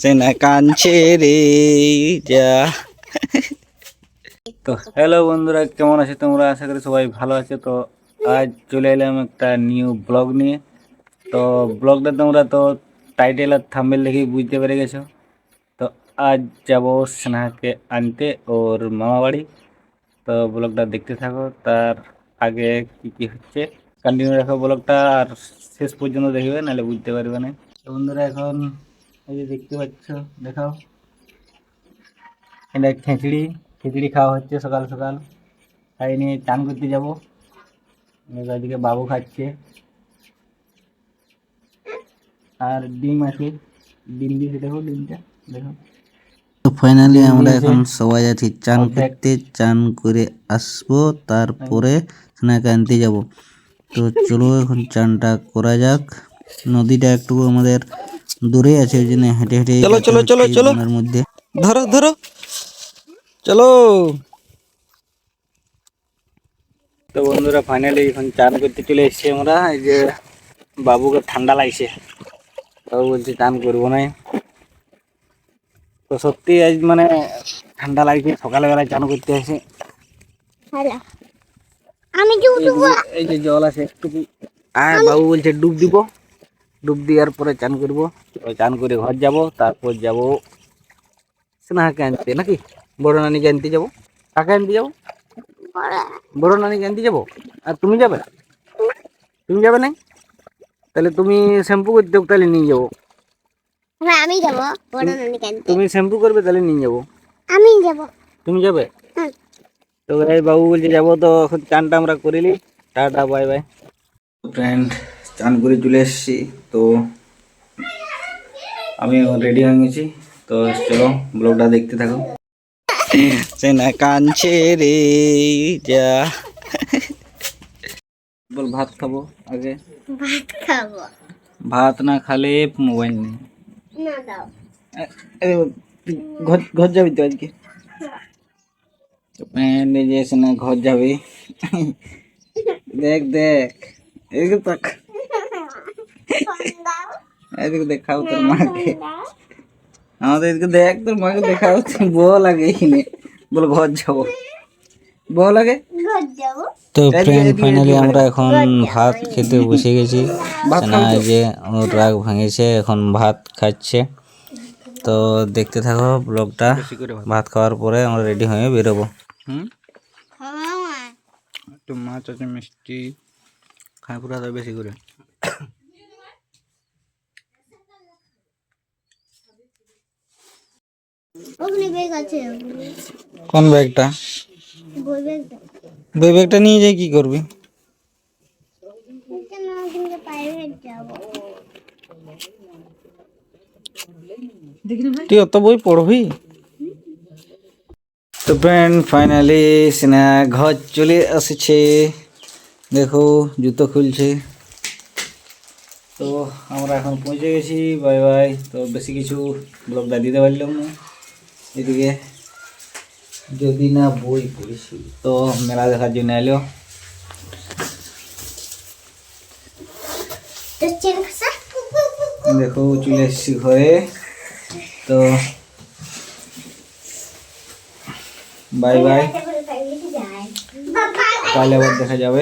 সেনা কানছে রে যা। তো হ্যালো বন্ধুরা, কেমন আছে তোমরা? আশা করি সবাই ভালো আছে। তো আজ চলে এলাম একটা নিউ ব্লগ নিয়ে। তো ব্লগটা তোমরা তো টাইটেল আর থাম্বেল দেখেই বুঝতে পেরে গেছো। তো আজ যাব স্নেহাকে আনতে, ওর মামা বাড়ি। তো ব্লগটা দেখতে থাকো, তার আগে কি কি হচ্ছে। কন্টিনিউ রাখো ব্লগটা আর শেষ পর্যন্ত দেখবে, নাহলে বুঝতে পারবে না। বন্ধুরা, এখন এই যে দেখতে পাচ্ছ দেখাও। এটা খিচড়ি খিচড়ি খাওয়া হচ্ছে সকাল সকাল। খাই নিয়ে চান করতে যাব। এদিকে বাবু খাচ্ছে। আর ডিম আছে। ডিম দিয়েছে দেখো ডিমটা দেখো। তো ফাইনালি আমরা এখন সবাই আছি চান করতে চান করে আসব তারপরে স্নাকে আনতে যাব। তো চলো এখন চানটা করা যাক। নদীটা একটু আমাদের দূরে আছে ওই জন্য হেঁটে হেঁটে চলো, চলো, চলো, চলো। মধ্যে। ধরো ধরো। চলো। তো বন্ধুরা ফাইনালি এখন চান করতে চলে এসেছি আমরা। এই যে বাবুকে ঠান্ডা লাগছে। বাবু বলছে চান করব না। তো সত্যি আজ মানে ঠান্ডা লাগছে। সকালবেলায় চান করতে আসে। আমি যে এই যে- এই যে জল আছে একটু আর বাবু বলছে ডুব দিব। ডুব দেওয়ার পরে চান করবো তো চান করে ঘর যাব তারপর যাব স্নেহাকে আনতে নাকি বড় নানিকে আনতে যাব কাকে আনতে যাব বড় নানিকে আনতে যাব আর তুমি যাবে তুমি যাবে না তাহলে তুমি শ্যাম্পু করতে হোক, তাহলে নিয়ে যাবো হ্যাঁ আমি যাব বড় নানি কেন তুমি শ্যাম্পু করবে তাহলে নিয়ে যাবো আমি যাব তুমি যাবে হুম। তো এই বাবু বলছে যাবো তো এখন চানটা আমরা করিলি টাটা বাই বাই ফ্রেন্ড চান করে চলে এসেছি তো আমি এখন রেডি হয়ে গেছি তো চলো ব্লগটা দেখতে থাকো সে না কানছে রে যা বল ভাত খাবো আগে ভাত খাবো ভাত না খালে মোবাইল নেই না দাও এ- এ, তুই ঘর ঘর যাবি তো আজকে প্যান্ট যে এসে না ঘর যাবি দেখ দেখ এদিকে তাক এদিকে দেখাও তোর মাকে। আমাদের এদিকে দেখ তোর মাকে দেখাও তুই বল আগে এখানে। বল ঘর যাব। ঘর যাব। তো ফ্রেন্ড ফাইনালি আমরা এখন ভাত খেতে বসে গেছি। না যে ওর রাগ ভাঙেছে এখন ভাত খাচ্ছে। তো দেখতে থাকো ব্লগটা। ভাত। খাওয়ার পরে আমরা রেডি হয়ে বেরোবো। হুম? একটু মাছ আছে মিষ্টি। খাই পুরা বেশি করে। ওখানে বেগ আছে কোন ব্যাগটা বই বেগটা বই ব্যাগটা নিয়ে যাই কি করবি কেন ওখানে প্রাইভেট যাব তুই অত বই পড়বি তো ফ্রেন্ড ফাইনালি সিনা ঘর চলে এসেছে দেখো জুতো খুলছে তো আমরা এখন পৌঁছে গেছি বাই বাই তো বেশি কিছু ব্লগটা দিতে পারলাম না এদিকে যদি না বই পড়েছি তো মেলা দেখার জন্য এলো তো চেন খাসা দেখো চলে এসেছি ঘরে তো বাই বাই বাবা কাল আবার দেখা যাবে